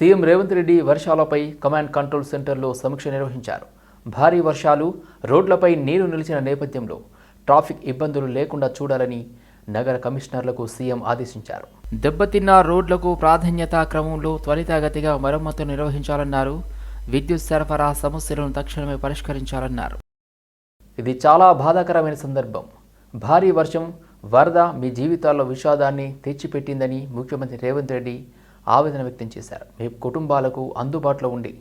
CM Revanth Reddy వర్షాలపై command control సెంటర్లో సమీక్ష నిర్వహించారు. భారీ వర్షాలు రోడ్లపై నీరు నిలిచిన నేపథ్యంలో ట్రాఫిక్ ఇబ్బందులు లేకుండా చూడాలని నగర కమిషనర్లకు సీఎం ఆదేశించారు. దెబ్బతిన్న రోడ్లకు ప్రాధాన్యతా క్రమంలో త్వరితగతిగా మరమ్మతులు నిర్వహించాలన్నారు. విద్యుత్ సరఫరా సమస్యలను తక్షణమే పరిష్కరించాలన్నారు. ఇది చాలా బాధాకరమైన సందర్భం. భారీ వర్షం వరద మీ జీవితాల్లో విషాదాన్ని తెచ్చిపెట్టిందని ముఖ్యమంత్రి రేవంత్ రెడ్డి ఆవేదన వ్యక్తం చేశారు. మీ కుటుంబాలకు అందుబాటులో ఉండి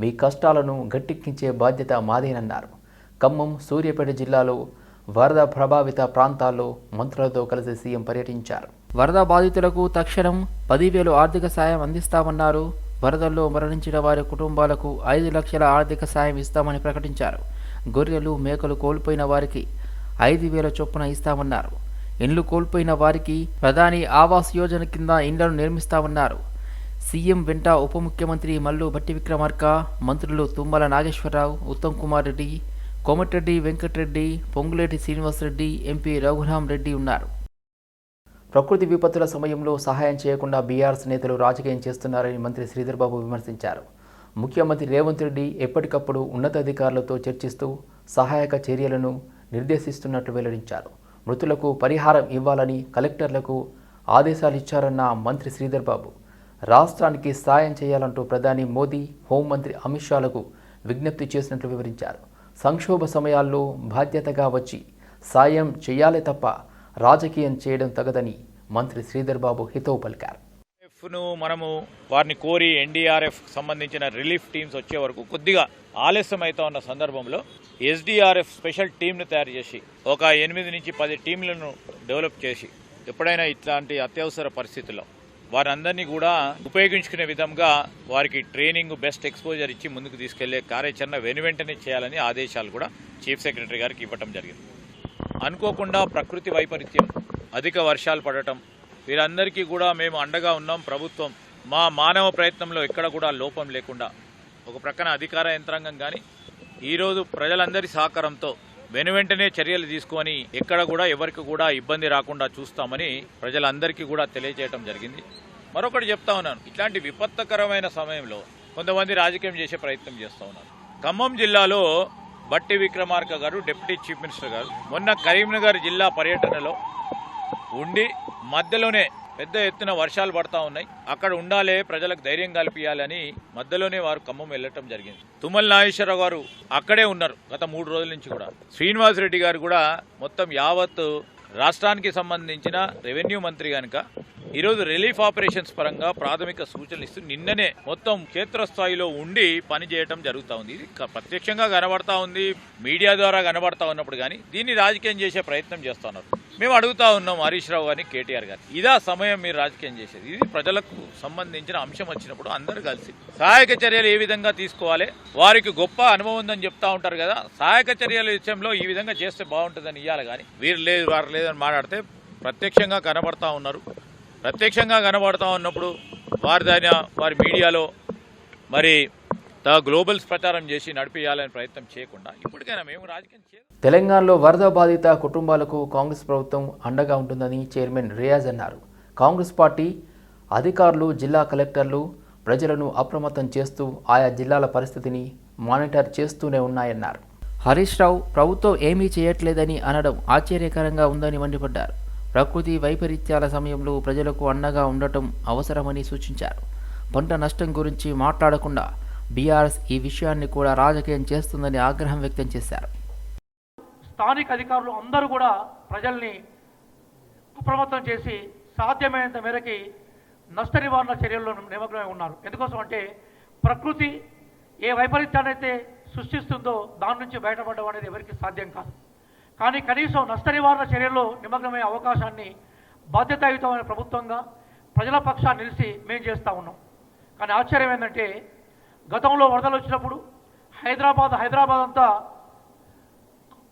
మీ కష్టాలను గట్టెక్కించే బాధ్యత మాదేనన్నారు. ఖమ్మం సూర్యాపేట జిల్లాలో వరద ప్రభావిత ప్రాంతాల్లో మంత్రులతో కలిసి సీఎం పర్యటించారు. వరద బాధితులకు తక్షణం పదివేలు ఆర్థిక సాయం అందిస్తామన్నారు. వరదల్లో మరణించిన వారి కుటుంబాలకు ఐదు లక్షల ఆర్థిక సాయం ఇస్తామని ప్రకటించారు. గొర్రెలు మేకలు కోల్పోయిన వారికి ఐదు వేల చొప్పున ఇస్తామన్నారు. ఇండ్లు కోల్పోయిన వారికి ప్రధాని ఆవాస్ యోజన కింద ఇండ్లను నిర్మిస్తామన్నారు. సీఎం వెంట ఉప ముఖ్యమంత్రి మల్లు భట్టి విక్రమార్క మంత్రులు తుమ్మల నాగేశ్వరరావు ఉత్తమ్ కుమార్ రెడ్డి కోమటిరెడ్డి వెంకటరెడ్డి పొంగులేటి శ్రీనివాసరెడ్డి ఎంపీ రఘురాం రెడ్డి ఉన్నారు. ప్రకృతి విపత్తుల సమయంలో సహాయం చేయకుండా బీఆర్ఎస్ నేతలు రాజకీయం చేస్తున్నారని మంత్రి శ్రీధర్ బాబు విమర్శించారు. ముఖ్యమంత్రి రేవంత్ రెడ్డి ఎప్పటికప్పుడు ఉన్నతాధికారులతో చర్చిస్తూ సహాయక చర్యలను నిర్దేశిస్తున్నట్లు వెల్లడించారు. మృతులకు పరిహారం ఇవ్వాలని కలెక్టర్లకు ఆదేశాలు ఇచ్చారన్న మంత్రి శ్రీధర్ బాబు. రాష్ట్రానికి సాయం చేయాలంటూ ప్రధాని మోదీ హోంమంత్రి అమిత్ షాలకు విజ్ఞప్తి చేసినట్లు వివరించారు. సంక్షోభ సమయాల్లో బాధ్యతగా వచ్చి సాయం చేయాలే తప్ప రాజకీయం చేయడం తగదని మంత్రి శ్రీధర్ బాబు హితవు పలికారు. ఎఫ్ను మనము వారిని కోరి ఎన్డీఆర్ఎఫ్ సంబంధించిన రిలీఫ్ టీమ్స్ వచ్చే వరకు కొద్దిగా ఆలస్యం అవుతా ఉన్న సందర్భంలో ఎస్డీఆర్ఎఫ్ స్పెషల్ టీంను తయారు చేసి ఒక ఎనిమిది నుంచి పది టీంలను డెవలప్ చేసి ఎప్పుడైనా ఇట్లాంటి అత్యవసర పరిస్థితుల్లో వారందరినీ కూడా ఉపయోగించుకునే విధంగా వారికి ట్రైనింగ్ బెస్ట్ ఎక్స్పోజర్ ఇచ్చి ముందుకు తీసుకెళ్ళే కార్యాచరణ వెను వెంటనే చేయాలని ఆదేశాలు కూడా చీఫ్ సెక్రటరీ గారికి ఇవ్వటం జరిగింది. అనుకోకుండా ప్రకృతి వైపరీత్యం అధిక వర్షాలు పడటం వీరందరికీ కూడా మేము అండగా ఉన్నాం. ప్రభుత్వం మా మానవ ప్రయత్నంలో ఎక్కడ కూడా లోపం లేకుండా ఒక ప్రక్కన అధికార యంత్రాంగం కానీ ఈరోజు ప్రజలందరి సహకారంతో వెను వెంటనే చర్యలు తీసుకొని ఎక్కడ కూడా ఎవరికి కూడా ఇబ్బంది రాకుండా చూస్తామని ప్రజలందరికీ కూడా తెలియజేయడం జరిగింది. మరొకటి చెప్తా ఉన్నాను. ఇట్లాంటి విపత్తకరమైన సమయంలో కొంతమంది రాజకీయం చేసే ప్రయత్నం చేస్తూ ఉన్నారు. ఖమ్మం జిల్లాలో బట్టి విక్రమార్క గారు డిప్యూటీ చీఫ్ మినిస్టర్ గారు మొన్న కరీంనగర్ జిల్లా పర్యటనలో ఉండి మధ్యలోనే పెద్ద ఎత్తున వర్షాలు పడతా ఉన్నాయి. అక్కడ ఉండాలే ప్రజలకు ధైర్యం కల్పించాలని మధ్యలోనే వారు ఖమ్మం వెళ్ళటం జరిగింది. తుమ్మల నాగేశ్వరరావు గారు అక్కడే ఉన్నారు గత మూడు రోజుల నుంచి కూడా. శ్రీనివాస్ రెడ్డి గారు కూడా మొత్తం యావత్ రాష్ట్రానికి సంబంధించిన రెవెన్యూ మంత్రి కనుక ఈరోజు రిలీఫ్ ఆపరేషన్స్ పరంగా ప్రాథమిక సూచనలు ఇస్తూ నిన్ననే మొత్తం క్షేత్రస్థాయిలో ఉండి పనిచేయటం జరుగుతూ ఉంది. ఇది క- ప్రత్యక్షంగా కనబడతా ఉంది మీడియా ద్వారా కనబడతా ఉన్నప్పుడు కానీ దీన్ని రాజకీయం చేసే ప్రయత్నం చేస్తున్నారు మేము అడుగుతా ఉన్నాం హరీష్ రావు గారిని కేటీఆర్ గారిని. ఇదా సమయం మీరు రాజకీయం చేసేది. ఇది ప్రజలకు సంబంధించిన అంశం వచ్చినప్పుడు అందరూ కలిసి. సహాయక చర్యలు ఏ విధంగా తీసుకోవాలి? వారికి గొప్ప అనుభవం ఉందని చెప్తా ఉంటారు కదా. సహాయక చర్యల విషయంలో ఈ విధంగా చేస్తే బాగుంటుందని ఇవ్వాలి కానీ. వీరు లేదు వారు లేదని మాట్లాడితే ప్రత్యక్షంగా కనబడతా ఉన్నారు. ప్రత్యక్షంగా కనబడతా ఉన్నప్పుడు వారి దాని వారి మీడియాలో మరి గ్లోబల్స్ ప్రచారం చేసి నడిపించాలని ప్రయత్నం చేయకుండా ఇప్పటికైనా మేము రాజకీయం తెలంగాణలో వరద బాధిత కుటుంబాలకు కాంగ్రెస్ ప్రభుత్వం అండగా ఉంటుందని చైర్మన్ రియాజ్ అన్నారు. కాంగ్రెస్ పార్టీ అధికారులు జిల్లా కలెక్టర్లు ప్రజలను అప్రమత్తం చేస్తూ ఆయా జిల్లాల పరిస్థితిని మానిటర్ చేస్తూనే ఉన్నాయన్నారు. హరీష్ రావు ప్రభుత్వం ఏమీ చేయట్లేదని అనడం ఆశ్చర్యకరంగా ఉందని మండిపడ్డారు. ప్రకృతి వైపరీత్యాల సమయంలో ప్రజలకు అండగా ఉండటం అవసరమని సూచించారు. పంట నష్టం గురించి మాట్లాడకుండా బీఆర్ఎస్ ఈ విషయాన్ని కూడా రాజకీయం చేస్తుందని ఆగ్రహం వ్యక్తం చేశారు. స్థానిక అధికారులు అందరూ కూడా ప్రజల్ని అప్రమత్తం చేసి సాధ్యమైనంత మేరకి నష్ట నివారణ చర్యల్లో నిమగ్నమై ఉన్నారు. ఎందుకోసం అంటే ప్రకృతి ఏ వైపరీత్యాన్ని అయితే సృష్టిస్తుందో దాని నుంచి బయటపడడం అనేది ఎవరికి సాధ్యం కాదు. కానీ కనీసం నష్ట నివారణ చర్యల్లో నిమగ్నమయ్యే అవకాశాన్ని బాధ్యతాయుతమైన ప్రభుత్వంగా ప్రజల పక్షాన్ని నిలిచి మేము చేస్తూ ఉన్నాం. కానీ ఆశ్చర్యం ఏంటంటే గతంలో వరదలు వచ్చినప్పుడు హైదరాబాద్ హైదరాబాద్ అంతా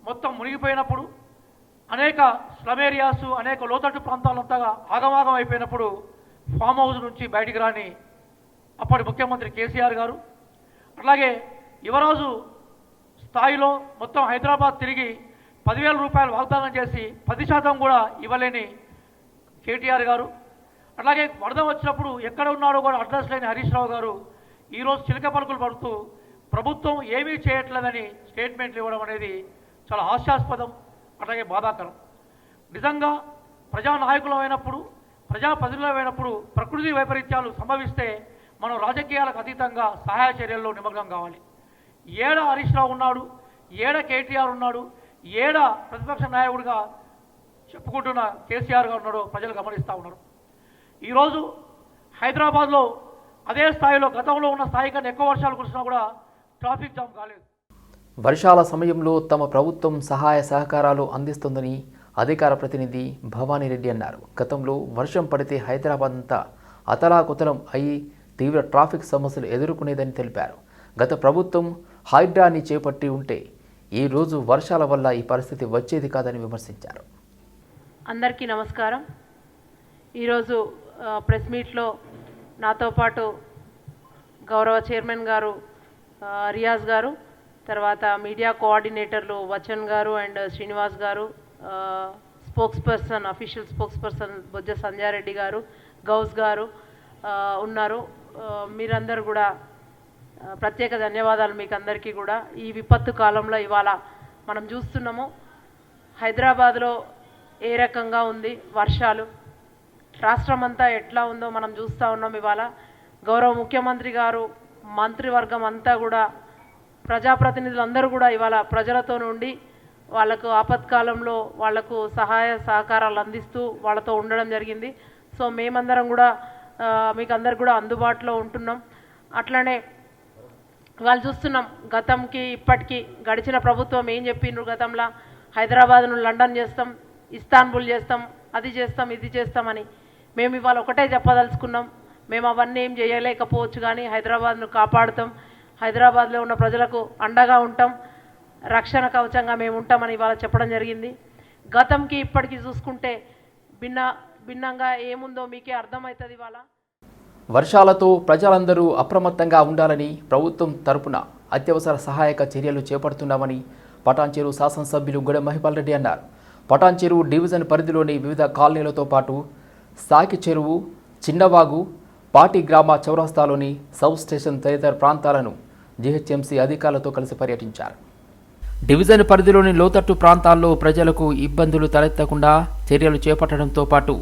మొత్తం మునిగిపోయినప్పుడు అనేక స్లమ్ ఏరియాస్ అనేక లోతట్టు ప్రాంతాలంతా ఆగమాగం అయిపోయినప్పుడు ఫామ్ హౌస్ నుంచి బయటికి రాని అప్పటి ముఖ్యమంత్రి కేసీఆర్ గారు అట్లాగే యువరాజు స్థాయిలో మొత్తం హైదరాబాద్ తిరిగి పదివేల రూపాయలు వాగ్దానం చేసి పది శాతం కూడా ఇవ్వలేని కేటీఆర్ గారు. అట్లాగే వరద వచ్చినప్పుడు ఎక్కడ ఉన్నాడో కూడా అడ్రస్ లేని హరీష్ రావు గారు ఈరోజు చిలక పలుకులు పడుతూ ప్రభుత్వం ఏమీ చేయట్లేదని స్టేట్మెంట్లు ఇవ్వడం అనేది చాలా హాస్యాస్పదం అట్లాగే బాధాకరం. నిజంగా ప్రజానాయకులమైనప్పుడు ప్రజాప్రతినిధులమైనప్పుడు ప్రకృతి వైపరీత్యాలు సంభవిస్తే మనం రాజకీయాలకు అతీతంగా సహాయ చర్యల్లో నిమగ్నం కావాలి. ఏడ హరీష్ రావు ఉన్నాడు ఏడ కేటీఆర్ ఉన్నాడు ఏడ ప్రతిపక్ష నాయకుడిగా చెప్పుకుంటున్న కేసీఆర్ గారు ఉన్నాడో ప్రజలు గమనిస్తూ ఉన్నారు. ఈరోజు హైదరాబాద్లో అదే స్థాయిలో గతంలో ఉన్న స్థాయి కన్నా ఎక్కువ వర్షాలు కురిసినా కూడా ట్రాఫిక్ జామ్ కాలేదు. వర్షాల సమయంలో తమ ప్రభుత్వం సహాయ సహకారాలు అందిస్తుందని అధికార ప్రతినిధి భవానీ రెడ్డి అన్నారు. గతంలో వర్షం పడితే హైదరాబాద్ అంతా అతలాకుతలం అయి తీవ్ర ట్రాఫిక్ సమస్యలు ఎదుర్కొనేదని తెలిపారు. గత ప్రభుత్వం హైడ్రాని చేపట్టి ఉంటే ఈ రోజు వర్షాల వల్ల ఈ పరిస్థితి వచ్చేది కాదని విమర్శించారు. అందరికీ నమస్కారం. ఈరోజు ప్రెస్ మీట్లో నాతో పాటు గౌరవ చైర్మన్ గారు రియాజ్ గారు తర్వాత మీడియా కోఆర్డినేటర్లు వచన్ గారు అండ్ శ్రీనివాస్ గారు spokesperson official spokesperson Bojja Sandhya Reddy గారు గౌస్ గారు ఉన్నారు. మీరందరూ కూడా ప్రత్యేక ధన్యవాదాలు మీకు అందరికీ కూడా. ఈ విపత్తు కాలంలో ఇవాళ మనం చూస్తున్నాము హైదరాబాద్లో ఏ రకంగా ఉంది వర్షాలు? రాష్ట్రం అంతా ఎట్లా ఉందో మనం చూస్తూ ఉన్నాం ఇవాళ. గౌరవ ముఖ్యమంత్రి గారు మంత్రివర్గం అంతా కూడా ప్రజాప్రతినిధులు అందరూ కూడా ఇవాళ ప్రజలతో నుండి వాళ్ళకు ఆపత్కాలంలో వాళ్ళకు సహాయ సహకారాలు అందిస్తూ వాళ్ళతో ఉండడం జరిగింది. సో మేమందరం కూడా మీకు అందరు కూడా అందుబాటులో ఉంటున్నాం. అట్లనే వాళ్ళు చూస్తున్నాం గతంకి ఇప్పటికీ గడిచిన ప్రభుత్వం ఏం చెప్పిండ్రు గతంలో? హైదరాబాద్ను లండన్ చేస్తాం ఇస్తాన్బుల్ చేస్తాం అది చేస్తాం ఇది చేస్తామని. మేము ఇవాళ ఒకటే చెప్పదలుచుకున్నాం. మేము అవన్నీ ఏం చేయలేకపోవచ్చు కానీ హైదరాబాద్ను కాపాడుతాం. హైదరాబాద్లో ఉన్న ప్రజలకు అండగా ఉంటాం. రక్షణ కవచంగా మేము ఉంటామని ఇవాళ చెప్పడం జరిగింది. గతంకి ఇప్పటికీ చూసుకుంటే భిన్న భిన్నంగా ఏముందో మీకే అర్థమవుతుంది ఇవాళ. వర్షాలతో ప్రజలందరూ అప్రమత్తంగా ఉండాలని ప్రభుత్వం తరపున అత్యవసర సహాయక చర్యలు చేపడుతున్నామని పటాన్చెరు శాసనసభ్యులు గుడ మహిపాల్ రెడ్డి అన్నారు. పటాన్చెరు డివిజన్ పరిధిలోని వివిధ కాలనీలతో పాటు సాకి చెరువు చిన్నవాగు పాటి గ్రామ చౌరస్తాలోని సబ్ స్టేషన్ తదితర ప్రాంతాలను జీహెచ్ఎంసీ అధికారులతో కలిసి పర్యటించారు. డివిజన్ పరిధిలోని లోతట్టు ప్రాంతాల్లో ప్రజలకు ఇబ్బందులు తలెత్తకుండా చర్యలు చేపట్టడంతో పాటు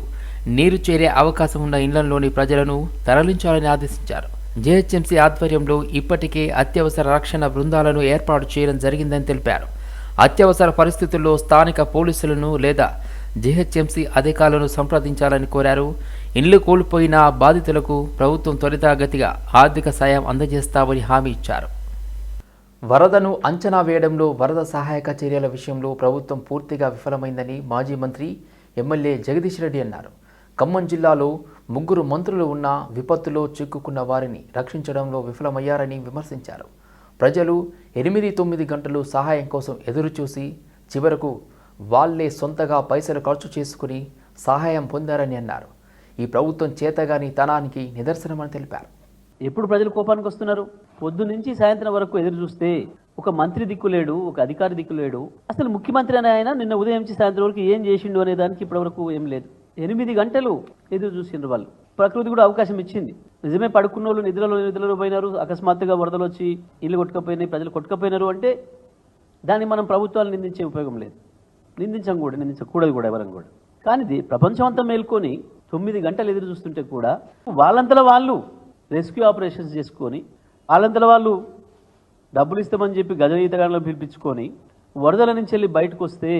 నీరు చేరే అవకాశం ఉన్న ఇళ్ళలోని ప్రజలను తరలించాలని ఆదేశించారు. జీహెచ్ఎంసీ ఆధ్వర్యంలో ఇప్పటికే అత్యవసర రక్షణ బృందాలను ఏర్పాటు చేయడం జరిగిందని తెలిపారు. అత్యవసర పరిస్థితుల్లో స్థానిక పోలీసులను లేదా జీహెచ్ఎంసీ అధికారులను సంప్రదించాలని కోరారు. ఇండ్లు కోల్పోయిన బాధితులకు ప్రభుత్వం త్వరితగతిగా ఆర్థిక సాయం అందజేస్తామని హామీ ఇచ్చారు. వరదను అంచనా వేయడంలో వరద సహాయక చర్యల విషయంలో ప్రభుత్వం పూర్తిగా విఫలమైందని మాజీ మంత్రి ఎమ్మెల్యే జగదీష్ రెడ్డి అన్నారు. ఖమ్మం జిల్లాలో ముగ్గురు మంత్రులు ఉన్న విపత్తులో చిక్కుకున్న వారిని రక్షించడంలో విఫలమయ్యారని విమర్శించారు. ప్రజలు ఎనిమిది తొమ్మిది గంటలు సహాయం కోసం ఎదురుచూసి చివరకు వాళ్ళే సొంతగా పైసలు ఖర్చు చేసుకుని సహాయం పొందారని అన్నారు. ఈ ప్రభుత్వం చేతగాని తనానికి నిదర్శనమని తెలిపారు. ఎప్పుడు ప్రజలు కోపానికి వస్తున్నారు? పొద్దు నుంచి సాయంత్రం వరకు ఎదురు చూస్తే ఒక మంత్రి దిక్కు లేడు ఒక అధికారి దిక్కు లేడు. అసలు ముఖ్యమంత్రి అని ఆయన నిన్న ఉదయం నుంచి సాయంత్రం వరకు ఏం చేసిండు అనే దానికి ఇప్పటివరకు ఏం లేదు. ఎనిమిది గంటలు ఎదురు చూసిండ్రు వాళ్ళు. ప్రకృతి కూడా అవకాశం ఇచ్చింది. నిజమే పడుకున్న వాళ్ళు నిద్రలో నిద్రలో పోయినారు అకస్మాత్తుగా వరదలు వచ్చి ఇల్లు కొట్టుకపోయినాయి ప్రజలు కొట్టుకపోయినారు అంటే దాన్ని మనం ప్రభుత్వాలు నిందించే ఉపయోగం లేదు. నిందించం కూడా నిందించకూడదు కూడా ఎవరం కూడా. కానీ ఇది ప్రపంచం అంతా మేల్కొని తొమ్మిది గంటలు ఎదురు చూస్తుంటే కూడా వాళ్ళంతల వాళ్ళు రెస్క్యూ ఆపరేషన్స్ చేసుకొని వాళ్ళంతల వాళ్ళు డబ్బులు ఇస్తామని చెప్పి గజ ఈతగాళ్ళలో పిలిపించుకొని వరదల నుంచి వెళ్ళి బయటకు వస్తే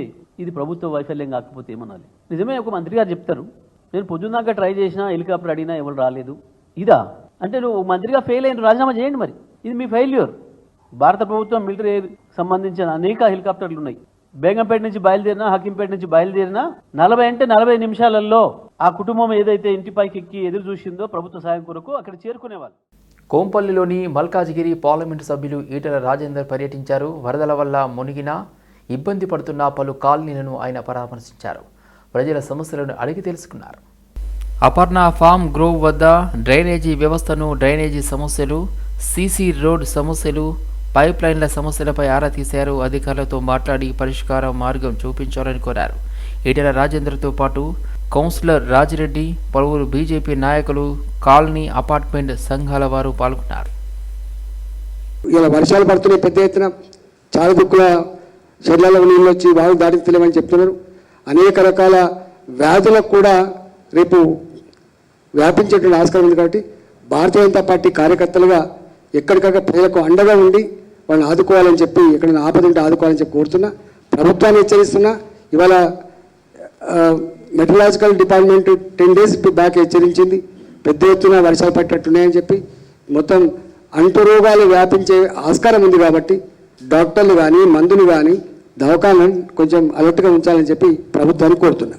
ఇది ప్రభుత్వ వైఫల్యం కాకపోతే ఏమనాలి? నిజమే ఒక మంత్రి గారు చెప్తారు నేను పొద్దున్నాక ట్రై చేసినా హెలికాప్టర్ అడిగినా ఎవరు రాలేదు. ఇదా? అంటే నువ్వు మంత్రిగా ఫెయిల్ అయిన రాజీనామా చేయండి మరి. ఇది మీ ఫెయిల్యూర్. భారత ప్రభుత్వం మిలిటరీ సంబంధించిన అనేక హెలికాప్టర్లు ఉన్నాయి. బేగంపేట నుంచి బయలుదేరినా హకీంపేట నుంచి బయలుదేరినా నలభై అంటే నలభై నిమిషాలలో ఆ కుటుంబం ఏదైతే ఇంటిపైకి ఎక్కి ఎదురు చూసిందో ప్రభుత్వ సాయం కొరకు అక్కడ చేరుకునేవాళ్ళు. కోంపల్లిలోని మల్కాజిగిరి పార్లమెంటు సభ్యులు ఈటల రాజేందర్ పర్యటించారు. వరదల వల్ల మునిగిన ఇబ్బంది పడుతున్న పలు కాలనీలను ఆయన పరామర్శించారు. ప్రజల సమస్యలను అడిగి తెలుసుకున్నారు. అపర్ణ ఫామ్ గ్రోవ్ వద్ద డ్రైనేజీ వ్యవస్థను డ్రైనేజీ సమస్యలు సీసీ రోడ్ సమస్యలు పైప్ లైన్ల సమస్యలపై ఆరా తీశారు. అధికారులతో మాట్లాడి పరిష్కార మార్గం చూపించాలని కోరారు. ఈటెల రాజేందర్తో పాటు కౌన్సిలర్ రాజిరెడ్డి పలువురు బీజేపీ నాయకులు కాలనీ అపార్ట్మెంట్ సంఘాల వారు పాల్గొన్నారు. ఇలా వర్షాలు పడుతున్నాయి పెద్ద ఎత్తున చాలా దిక్కుల నీళ్ళు వచ్చి వాగు దాటితలేమని చెప్తున్నారు. అనేక రకాల వ్యాధులకు కూడా రేపు వ్యాపించేటువంటి ఆస్కారం ఉంది కాబట్టి భారతీయ జనతా పార్టీ కార్యకర్తలుగా ఎక్కడికక్కడ ప్రజలకు అండగా ఉండి వాళ్ళని ఆదుకోవాలని చెప్పి ఎక్కడైనా ఆపద ఉంటే ఆదుకోవాలని చెప్పి కోరుతున్నా. ప్రభుత్వాన్ని హెచ్చరిస్తున్నా. ఇవాళ meteorological department ten days back హెచ్చరించింది. పెద్ద ఎత్తున వర్షాలు పట్టేట్టున్నాయని చెప్పి. మొత్తం అంటు రోగాలు వ్యాపించే ఆస్కారం ఉంది కాబట్టి డాక్టర్లు కానీ మందులు కానీ దవాఖాలను కొంచెం అలర్ట్గా ఉంచాలని చెప్పి ప్రభుత్వాన్ని కోరుతున్నా.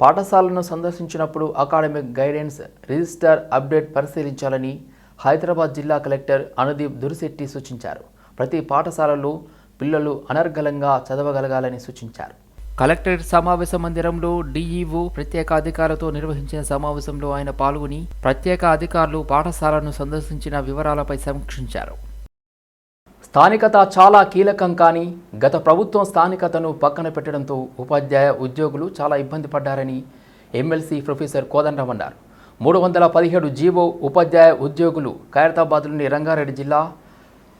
పాఠశాలను సందర్శించినప్పుడు అకాడమిక్ గైడెన్స్ రిజిస్టర్ అప్డేట్ పరిశీలించాలని హైదరాబాద్ జిల్లా కలెక్టర్ అనుదీప్ దురిశెట్టి సూచించారు. ప్రతి పాఠశాలలో పిల్లలు అనర్గళంగా చదవగలగాలని సూచించారు. కలెక్టరేట్ సమావేశ మందిరంలో డీఈఓ ప్రత్యేక అధికారులతో నిర్వహించిన సమావేశంలో ఆయన పాల్గొని ప్రత్యేక అధికారులు పాఠశాలను సందర్శించిన వివరాలపై సమీక్షించారు. స్థానికత చాలా కీలకం కానీ గత ప్రభుత్వం స్థానికతను పక్కన పెట్టడంతో ఉపాధ్యాయ ఉద్యోగులు చాలా ఇబ్బంది పడ్డారని ఎమ్మెల్సీ ప్రొఫెసర్ కోదండరాం అన్నారు. మూడు వందల పదిహేడు జీవో ఉపాధ్యాయ ఉద్యోగులు ఖైరతాబాద్లోని రంగారెడ్డి జిల్లా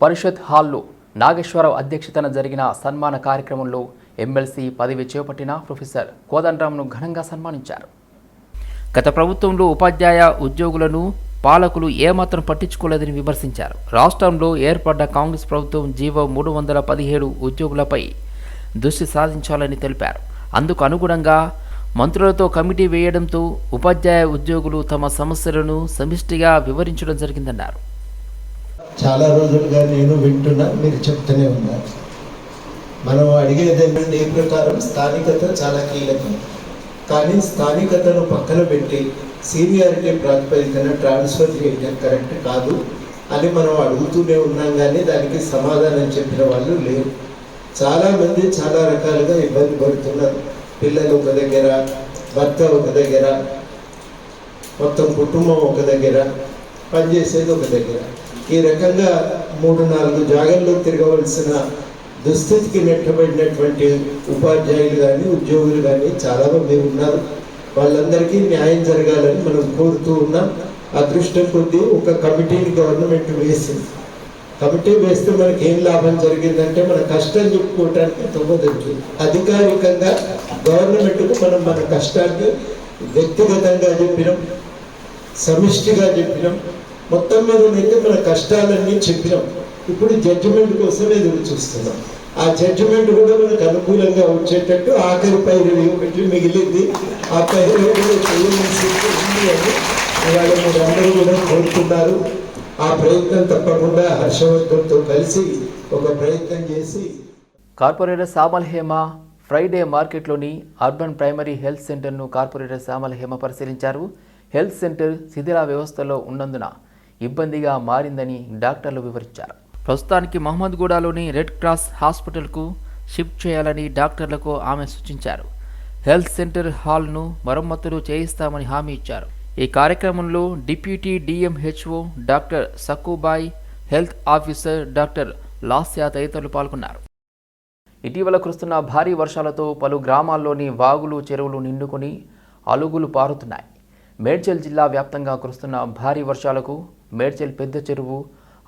పరిషత్ హాల్లో నాగేశ్వరరావు అధ్యక్షతన జరిగిన సన్మాన కార్యక్రమంలో ఎమ్మెల్సీ పదవి చేపట్టిన ప్రొఫెసర్ కోదండరాంను ఘనంగా సన్మానించారు. గత ప్రభుత్వంలో ఉపాధ్యాయ ఉద్యోగులను పాలకులు ఏమాత్రం పట్టించుకోలేదని విమర్శించారు. రాష్ట్రంలో ఏర్పడ్డ కాంగ్రెస్ ప్రభుత్వం జీవో మూడు వందల పదిహేడు ఉద్యోగులపై దృష్టి సాధించాలని తెలిపారు. అందుకు అనుగుణంగా మంత్రులతో కమిటీ వేయడంతో ఉపాధ్యాయ ఉద్యోగులు తమ సమస్యలను సమిష్టిగా వివరించడం జరిగిందన్నారు. చాలా రోజులుగా నేను వింటున్నా మీరు చెప్తూనే ఉన్నారు. మనం అడిగేది ఏ ప్రకారం స్థానికత చాలా కీలకం. కానీ స్థానికతను పక్కన పెట్టి సీనియారిటీ ప్రాతిపదికన ట్రాన్స్ఫర్ చేయడం కరెక్ట్ కాదు అని మనం అడుగుతూనే ఉన్నాం కానీ దానికి సమాధానం చెప్పిన వాళ్ళు లేరు. చాలామంది చాలా రకాలుగా ఇబ్బంది పడుతున్నారు. పిల్లలు ఒక దగ్గర భర్త ఒక దగ్గర మొత్తం కుటుంబం ఒక దగ్గర పనిచేసేది ఒక దగ్గర. ఈ రకంగా మూడు నాలుగు జాగల్లో తిరగవలసిన దుస్థితికి నెట్టబడినటువంటి ఉపాధ్యాయులు కానీ ఉద్యోగులు కానీ చాలామంది ఉన్నారు. వాళ్ళందరికీ న్యాయం జరగాలని మనం కోరుతూ ఉన్నాం. అదృష్టం కొద్దీ ఒక కమిటీని గవర్నమెంట్ వేసింది. కమిటీ వేస్తే మనకి ఏం లాభం జరిగిందంటే మన కష్టం చెప్పుకోవటానికి తొమ్మిది అధికారికంగా గవర్నమెంట్కు మనం మన కష్టాన్ని వ్యక్తిగతంగా చెప్పినాం. సమిష్టిగా చెప్పినాం. మొత్తం అయితే మన కష్టాలన్నీ చెప్పినాం. ఇప్పుడు జడ్జిమెంట్ కోసం ఎదురు చూస్తున్నాం. ఆ జడ్జిమెంట్ కూడా మనకు అనుకూలంగా వచ్చేటట్టు ఆఖరి పైరు ఒకటి మిగిలింది. ఆ పైరు కూడా చేయవలసి ఉంది అని ఇవాళ మీరు కూడా కోరుతున్నారు. ఆ ప్రయత్నం తప్పకుండా హర్షవర్ధన్తో కలిసి ఒక ప్రయత్నం చేసి కార్పొరేటర్ సామల్ హేమ ఫ్రైడే మార్కెట్లోని అర్బన్ ప్రైమరీ హెల్త్ సెంటర్ను కార్పొరేటర్ సామల్ హేమ పరిశీలించారు. హెల్త్ సెంటర్ శిథిల వ్యవస్థలో ఉన్నందున ఇబ్బందిగా మారిందని డాక్టర్లు వివరించారు. ప్రస్తుతానికి మహమ్మద్గూడలోని రెడ్ క్రాస్ హాస్పిటల్కు షిఫ్ట్ చేయాలని డాక్టర్లకు ఆమె సూచించారు. హెల్త్ సెంటర్ హాల్ను మరమ్మతులు చేయిస్తామని హామీ ఇచ్చారు. ఈ కార్యక్రమంలో deputy DMHO doctor Sakkubai health officer doctor Lasya తదితరులు పాల్గొన్నారు. ఇటీవల కురుస్తున్న భారీ వర్షాలతో పలు గ్రామాల్లోని వాగులు చెరువులు నిండుకొని అలుగులు పారుతున్నాయి. మేడ్చల్ జిల్లా వ్యాప్తంగా కురుస్తున్న భారీ వర్షాలకు మేడ్చల్ పెద్ద చెరువు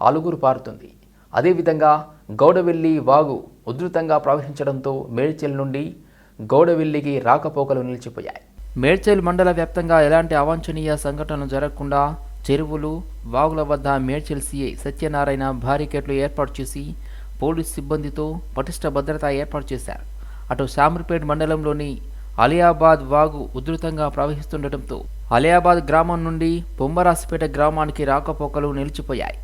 అలుగురు పారుతుంది. అదేవిధంగా గౌడవెల్లి వాగు ఉధృతంగా ప్రవహించడంతో మేడ్చల్ నుండి గౌడవెల్లికి రాకపోకలు నిలిచిపోయాయి. మేడ్చల్ మండల వ్యాప్తంగా ఎలాంటి అవాంఛనీయ సంఘటనలు జరగకుండా చెరువులు వాగుల వద్ద మేడ్చల్ సీఐ సత్యనారాయణ బారికేట్లు ఏర్పాటు చేసి పోలీస్ సిబ్బందితో పటిష్ట భద్రత ఏర్పాటు చేశారు. అటు శామర్పేట్ మండలంలోని అలియాబాద్ వాగు ఉధృతంగా ప్రవహిస్తుండటంతో అలియాబాద్ గ్రామం నుండి బొమ్మరాసిపేట గ్రామానికి రాకపోకలు నిలిచిపోయాయి.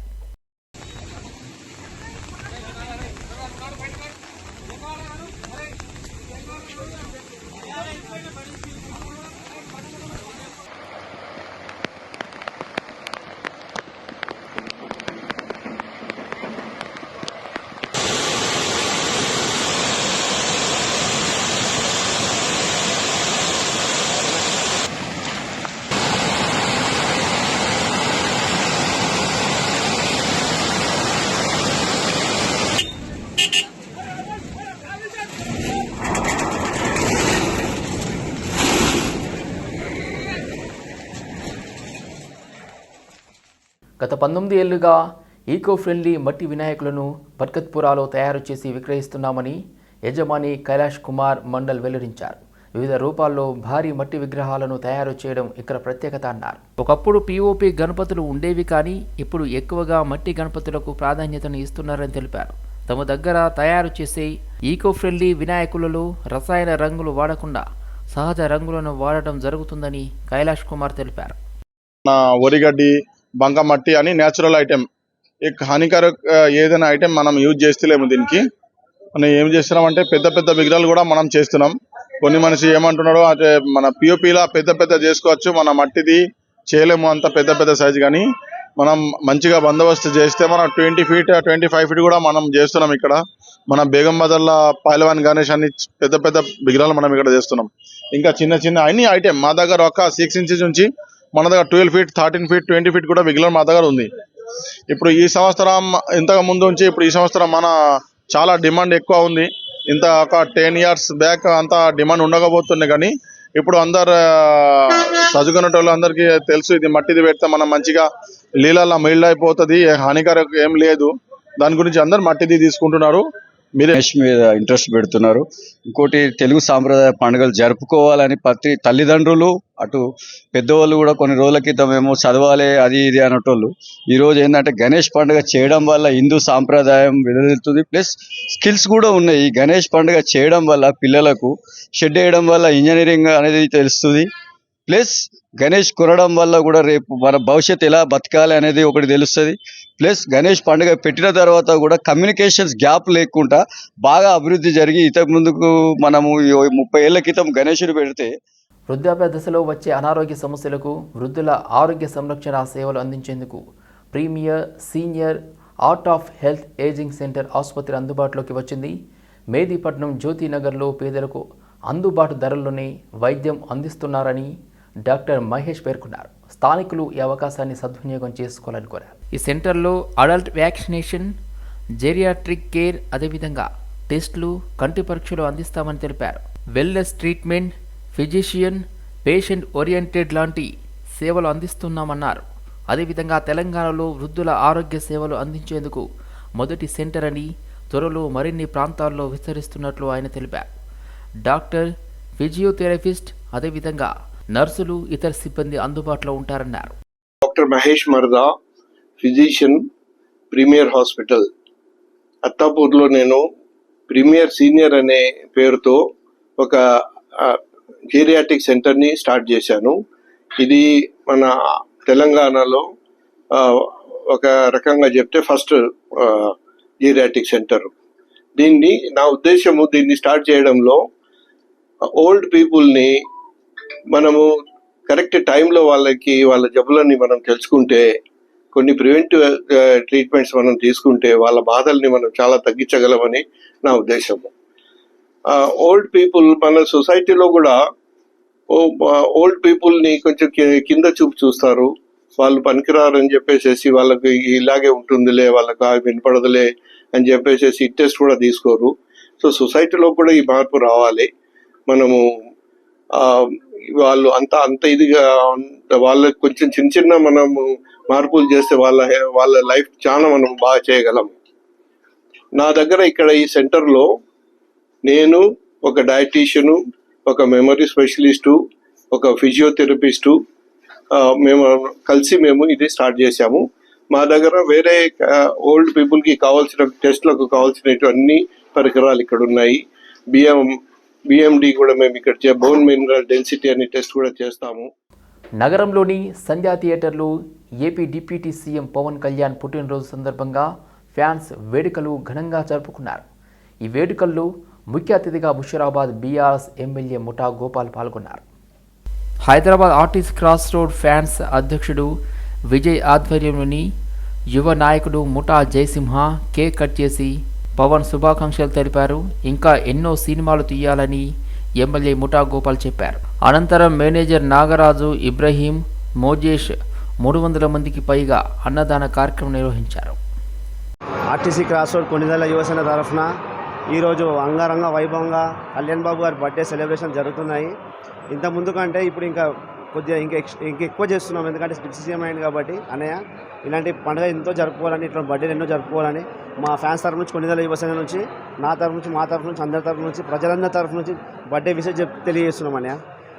గత పంతొమ్మిది ఏళ్ళుగా ఈకో ఫ్రెండ్లీ మట్టి వినాయకులను బర్కత్పురాలో తయారు చేసి విక్రయిస్తున్నామని యజమాని కైలాష్ కుమార్ మండల్ వెల్లడించారు. వివిధ రూపాల్లో భారీ మట్టి విగ్రహాలను తయారు చేయడం ఇక్కడ ప్రత్యేకత అన్నారు. ఒకప్పుడు పిఓపి గణపతులు ఉండేవి కానీ ఇప్పుడు ఎక్కువగా మట్టి గణపతులకు ప్రాధాన్యతను ఇస్తున్నారని తెలిపారు. తమ దగ్గర తయారు చేసే ఈకో ఫ్రెండ్లీ వినాయకులలో రసాయన రంగులు వాడకుండా సహజ రంగులను వాడటం జరుగుతుందని కైలాష్ కుమార్ తెలిపారు. ఒరిగడ్డి బంక మట్టి అని నేచురల్ ఐటెం ఇక హానికారక ఏదైనా ఐటెం మనం యూజ్ చేస్తలేము దీనికి. మనం ఏం చేస్తున్నాం అంటే పెద్ద పెద్ద విగ్రహాలు కూడా మనం చేస్తున్నాం. కొన్ని మనిషి ఏమంటున్నాడో అంటే మన పిఓపిలా పెద్ద పెద్ద చేసుకోవచ్చు. మన మట్టిది చేయలేము అంత పెద్ద పెద్ద సైజు కానీ మనం మంచిగా బందోబస్తు చేస్తే మనం twenty feet twenty five feet కూడా మనం చేస్తున్నాం ఇక్కడ. మన బేగం బజార్లో పాలవాన్ గణేష్ అని పెద్ద పెద్ద విగ్రహాలు మనం ఇక్కడ చేస్తున్నాం. ఇంకా చిన్న చిన్న అన్ని ఐటెం మా దగ్గర ఒక సిక్స్ ఇంచెస్ నుంచి మన దగ్గర twelve feet thirteen feet twenty feet కూడా విగ్లర్ మా దగ్గర ఉంది. ఇప్పుడు ఈ సంవత్సరం ఇంతకు ముందు నుంచి ఇప్పుడు ఈ సంవత్సరం మన చాలా డిమాండ్ ఎక్కువ ఉంది. ఇంత ఒక టెన్ ఇయర్స్ బ్యాక్ అంత డిమాండ్ ఉండకపోతుండే కానీ ఇప్పుడు అందరు చదువుకునేటోళ్ళు అందరికీ తెలుసు ఇది మట్టిది పెడితే మనం మంచిగా నీళ్ళల్లో మెయిల్డ్ అయిపోతుంది హానికారక ఏం లేదు. దాని గురించి అందరు మట్టిది తీసుకుంటున్నారు. మీరే మీద ఇంట్రెస్ట్ పెడుతున్నారు. ఇంకోటి తెలుగు సాంప్రదాయ పండుగలు జరుపుకోవాలని ప్రతి తల్లిదండ్రులు అటు పెద్దవాళ్ళు కూడా కొన్ని రోజుల క్రితం ఏమో చదవాలి అది ఇది అనేటోళ్ళు. ఈ రోజు ఏంటంటే గణేష్ పండుగ చేయడం వల్ల హిందూ సాంప్రదాయం వెదలుతుంది ప్లస్ స్కిల్స్ కూడా ఉన్నాయి. ఈ గణేష్ పండుగ చేయడం వల్ల పిల్లలకు షెడ్ వేయడం వల్ల ఇంజనీరింగ్ అనేది తెలుస్తుంది. ప్లస్ గణేష్ కొనడం వల్ల కూడా రేపు మన భవిష్యత్తు ఎలా బతకాలి అనేది ఒకటి తెలుస్తుంది. ప్లస్ గణేష్ పండుగ పెట్టిన తర్వాత కూడా కమ్యూనికేషన్స్ గ్యాప్ లేకుండా బాగా అభివృద్ధి జరిగి ఇంతకు ముందుకు మనము ముప్పై ఏళ్ళ క్రితం గణేషుడు పెడితే వృద్ధాప్య దశలో వచ్చే అనారోగ్య సమస్యలకు వృద్ధుల ఆరోగ్య సంరక్షణ సేవలు అందించేందుకు premier senior art of health ageing centre ఆసుపత్రి అందుబాటులోకి వచ్చింది. మేదీపట్నం జ్యోతినగర్లో పేదలకు అందుబాటు ధరల్లోనే వైద్యం అందిస్తున్నారని డాక్టర్ మహేష్ పేర్కొన్నారు. స్థానికులు ఈ అవకాశాన్ని సద్వినియోగం చేసుకోవాలని కోరారు. ఈ సెంటర్లో అడల్ట్ వ్యాక్సినేషన్ జెరియాట్రిక్ కేర్ అదేవిధంగా టెస్టులు కంటి పరీక్షలు అందిస్తామని తెలిపారు. Wellness treatment physician patient oriented లాంటి సేవలు అందిస్తున్నామన్నారు. అదేవిధంగా తెలంగాణలో వృద్ధుల ఆరోగ్య సేవలు అందించేందుకు మొదటి సెంటర్ అని త్వరలో మరిన్ని ప్రాంతాల్లో విస్తరిస్తున్నట్లు ఆయన తెలిపారు. డాక్టర్ ఫిజియోథెరపిస్ట్ అదేవిధంగా నర్సులు ఇతర సిబ్బంది అందుబాటులో ఉంటారన్నారు. Doctor Mahesh Marda physician premier hospital. అత్తాపూర్లో నేను ప్రీమియర్ సీనియర్ అనే పేరుతో ఒక జీరియాటిక్ సెంటర్ని స్టార్ట్ చేశాను. ఇది మన తెలంగాణలో ఒక రకంగా చెప్తే ఫస్ట్ జీరియాటిక్ సెంటర్. దీన్ని నా ఉద్దేశము దీన్ని స్టార్ట్ చేయడంలో ఓల్డ్ పీపుల్ని మనము కరెక్ట్ టైంలో వాళ్ళకి వాళ్ళ జబ్బులని మనం తెలుసుకుంటే కొన్ని ప్రివెంటివ్ ట్రీట్మెంట్స్ మనం తీసుకుంటే వాళ్ళ బాధల్ని మనం చాలా తగ్గించగలమని నా ఉద్దేశము ఓల్డ్ పీపుల్ మన సొసైటీలో కూడా ఓల్డ్ పీపుల్ని కొంచెం కింద చూపు చూస్తారు. వాళ్ళు పనికిరారని చెప్పేసేసి వాళ్ళకి ఇలాగే ఉంటుందిలే వాళ్ళకి వినపడదులే అని చెప్పేసి టెస్ట్ కూడా తీసుకోరు. సో సొసైటీలో కూడా ఈ మార్పు రావాలి. మనము వాళ్ళు అంత అంత ఇదిగా వాళ్ళకి కొంచెం చిన్న చిన్న మనము మార్పులు చేస్తే వాళ్ళ వాళ్ళ లైఫ్ చాలా మనం బాగా చేయగలం. నా దగ్గర ఇక్కడ ఈ సెంటర్లో నేను ఒక డయటీషియను ఒక మెమరీ స్పెషలిస్టు ఒక ఫిజియోథెరపిస్టు మేము కలిసి మేము ఇది స్టార్ట్ చేశాము. మా దగ్గర వేరే ఓల్డ్ పీపుల్కి కావాల్సిన టెస్ట్లకు కావాల్సినటువంటి అన్ని పరికరాలు ఇక్కడ ఉన్నాయి. బిఎం బిఎండి కూడా మేము ఇక్కడ బోన్ మినరల్ డెన్సిటీ అనే టెస్ట్ కూడా చేస్తాము. నగరంలోని సంధ్యా థియేటర్లో AP deputy CM Pawan Kalyan పుట్టినరోజు సందర్భంగా ఫ్యాన్స్ వేడుకలు ఘనంగా జరుపుకున్నారు. ఈ వేడుకల్లో ముఖ్య అతిథిగా ముషీరాబాద్ బీఆర్ఎస్ ఎమ్మెల్యే ముఠా గోపాల్ పాల్గొన్నారు. Hyderabad artist cross road fans అధ్యక్షుడు విజయ్ ఆధ్వర్యంలోని యువ నాయకుడు ముఠా జయసింహ కేక్ కట్ చేసి పవన్ శుభాకాంక్షలు తెలిపారు. ఇంకా ఎన్నో సినిమాలు తీయాలని ఎమ్మెల్యే ముఠా గోపాల్ చెప్పారు. అనంతరం మేనేజర్ నాగరాజు ఇబ్రహీం మోజేష్ మూడు వందల మందికి పైగా అన్నదాన కార్యక్రమం నిర్వహించారు. ఆర్టీసీ క్రాస్ రోడ్ కొన్నిదల యువసేన తరఫున ఈరోజు అంగరంగ వైభవంగా కళ్యాణ్ బాబు గారి బర్త్డే సెలబ్రేషన్ జరుగుతున్నాయి. ఇంత ముందు కంటే ఇప్పుడు ఇంకా కొద్దిగా ఇంకా ఎక్స్ ఇంకా ఎక్కువ చేస్తున్నాం. ఎందుకంటే డిప్యూటీ సీఎం అయింది కాబట్టి అన్నయ్య ఇలాంటి పండుగ ఎంతో జరుపుకోవాలని ఇట్లా బర్త్డేలు ఎన్నో జరుపుకోవాలని మా ఫ్యాన్స్ తరఫు నుంచి కొన్ని నెలల యువసేన నుంచి నా తరఫు నుంచి మా తరఫు నుంచి అందరి తరఫు నుంచి ప్రజలందరి తరఫు నుంచి బర్త్డే విషయం చెప్ తెలియజేస్తున్నాం అన్నయ్య.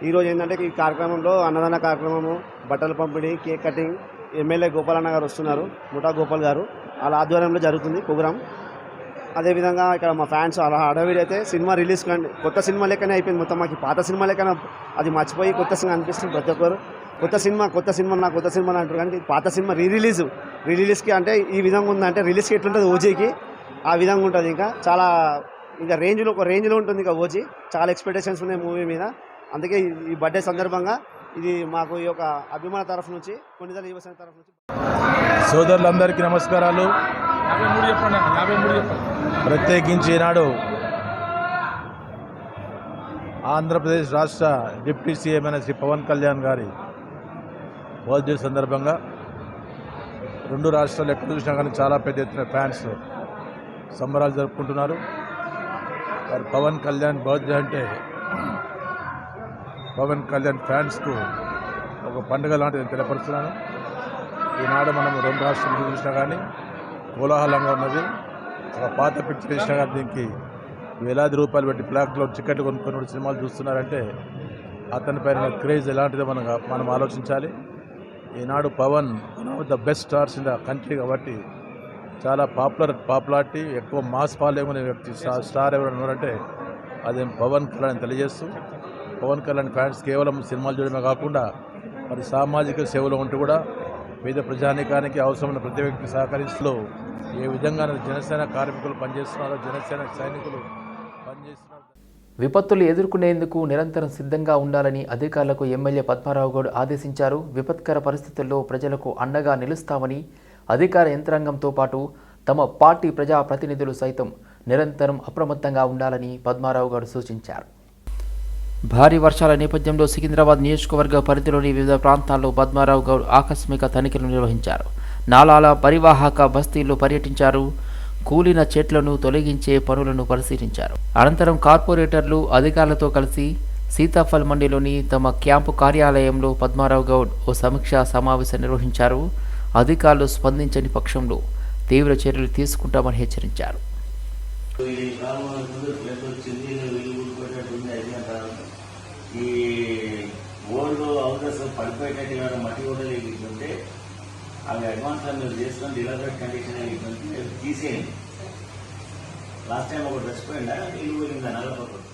ఈరోజు ఏంటంటే ఈ కార్యక్రమంలో అన్నదాన కార్యక్రమము బట్టల పంపిణీ కేక్ కటింగ్ ఎమ్మెల్యే గోపాలన్న గారు వస్తున్నారు ముఠా గోపాల్ గారు. వాళ్ళ ఆధ్వర్యంలో జరుగుతుంది ప్రోగ్రామ్ అదేవిధంగా ఇక్కడ మా ఫ్యాన్స్ అలా అడవిడైతే అయితే సినిమా రిలీజ్ కండి. కొత్త సినిమా లెక్కనే అయిపోయింది మొత్తం. మాకు పాత సినిమా లెక్కన అది మర్చిపోయి కొత్త సినిమా అనిపిస్తుంది ప్రతి ఒక్కరు. కొత్త సినిమా కొత్త సినిమా నా కొత్త సినిమా అని అంటారు కానీ పాత సినిమా రీ రిలీజ్ రీ రిలీజ్కి అంటే ఈ విధంగా ఉందంటే రిలీజ్కి ఎట్లుంటుంది ఓజీకి? ఆ విధంగా ఉంటుంది ఇంకా. చాలా ఇంకా రేంజ్లో ఒక రేంజ్లో ఉంటుంది ఇంకా ఓజీ. చాలా ఎక్స్పెక్టేషన్స్ ఉన్నాయి మూవీ మీద. అందుకే ఈ- ఈ బర్త్డే సందర్భంగా ఇది మాకు ఈ యొక్క అభిమాన తరఫు నుంచి కొన్నిదల యువసేన తరఫు నుంచి సోదరులందరికీ నమస్కారాలు. ప్రత్యేకించి ఈనాడు ఆంధ్రప్రదేశ్ రాష్ట్ర డిప్యూటీ సీఎం అయిన శ్రీ పవన్ కళ్యాణ్ గారి బర్త్డే సందర్భంగా రెండు రాష్ట్రాలు ఎక్కడ చూసినా కానీ చాలా పెద్ద ఎత్తున ఫ్యాన్స్ సంబరాలు జరుపుకుంటున్నారు. మరి పవన్ కళ్యాణ్ బర్త్డే అంటే పవన్ కళ్యాణ్ ఫ్యాన్స్కు ఒక పండుగ లాంటిది తెలియపరుస్తున్నాను. ఈనాడు మనం రెండు రాష్ట్రాలు చూసినా కానీ కోలాహలంగా ఉన్నది. ఒక పాత పిక్చర్ వేసినా కానీ దీనికి వేలాది రూపాయలు పెట్టి బ్లాక్లో టికెట్లు కొనుక్కొని సినిమాలు చూస్తున్నారంటే అతని పైన క్రేజ్ ఎలాంటిదో మనం మనం ఆలోచించాలి. ఈనాడు Pawan one of the best stars in the country కాబట్టి చాలా పాపులర్ పాపులారిటీ ఎక్కువ మాస్ ఫాలోయింగ్ వ్యక్తి స్టార్ స్టార్ ఎవరైనా ఉన్నారంటే అదేం పవన్ కళ్యాణ్ తెలియజేస్తూ పవన్ కళ్యాణ్ ఫ్యాన్స్ కేవలం సినిమాలు చూడడమే కాకుండా మరి సామాజిక సేవలో ఉంటూ కూడా పేద ప్రజానికానికి అవసరమైన ప్రతి వ్యక్తి సహకరిస్తూ ఏ విధంగా జనసేన కార్మికులు పనిచేస్తున్నారో జనసేన సైనికులు పనిచేస్తున్నారు విపత్తులు ఎదుర్కొనేందుకు నిరంతరం సిద్ధంగా ఉండాలని అధికారులకు ఎమ్మెల్యే పద్మారావు గౌడ్ ఆదేశించారు. విపత్కర పరిస్థితుల్లో ప్రజలకు అండగా నిలుస్తామని అధికార యంత్రాంగంతో పాటు తమ పార్టీ ప్రజా ప్రతినిధులు సైతం నిరంతరం అప్రమత్తంగా ఉండాలని పద్మారావు గౌడ్ సూచించారు. భారీ వర్షాల నేపథ్యంలో సికింద్రాబాద్ నియోజకవర్గ పరిధిలోని వివిధ ప్రాంతాల్లో పద్మారావు గౌడ్ ఆకస్మిక తనిఖీలు నిర్వహించారు. నాలాల పరివాహక బస్తీల్లో పర్యటించారు. కూలిన చెట్లను తొలగించే పనులను పరిశీలించారు. అనంతరం కార్పొరేటర్లు అధికారులతో కలిసి సీతాఫల్ మండిలోని తమ క్యాంపు కార్యాలయంలో పద్మారావు గౌడ్ ఓ సమీక్షా సమావేశం నిర్వహించారు. అధికారులు స్పందించని పక్షంలో తీవ్ర చర్యలు తీసుకుంటామని హెచ్చరించారు ఈ గ్రామంలో ప్లేస్ వచ్చింది ఇల్లు ఊడిపోయేటట్టుంది అది అంటారు ఈ ఓల్డ్ హౌసెస్ పడిపోయేటట్టు మట్టి కూడా లేకుంటే అవి అడ్వాన్స్ మీరు చేసుకుని డిలబరేట్ కండిషన్ లేకుంటే తీసేయండి. లాస్ట్ టైం ఒకటి రెచ్చిపోయిందా ఇల్లు పోయిందా? నల్లపక్కడు